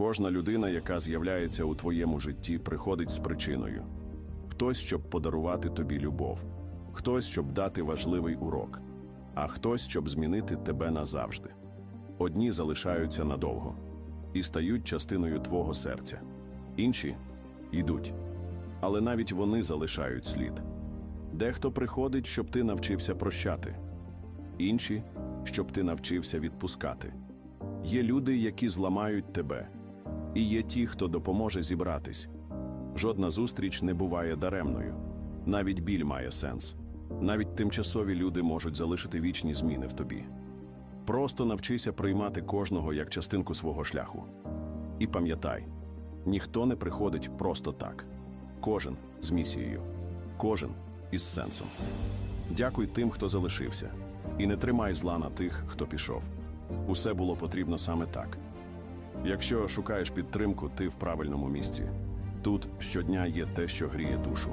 Кожна людина, яка з'являється у твоєму житті, приходить з причиною. Хтось, щоб подарувати тобі любов, хтось, щоб дати важливий урок, а хтось, щоб змінити тебе назавжди. Одні залишаються надовго і стають частиною твого серця, інші йдуть. Але навіть вони залишають слід. Дехто приходить, щоб ти навчився прощати, інші, щоб ти навчився відпускати. Є люди, які зламають тебе, і є ті, хто допоможе зібратись. Жодна зустріч не буває даремною. Навіть біль має сенс. Навіть тимчасові люди можуть залишити вічні зміни в тобі. Просто навчися приймати кожного як частинку свого шляху. І пам'ятай, ніхто не приходить просто так. Кожен з місією, кожен із сенсом. Дякуй тим, хто залишився, і не тримай зла на тих, хто пішов. Усе було потрібно саме так. Якщо шукаєш підтримку, ти в правильному місці. Тут щодня є те, що гріє душу.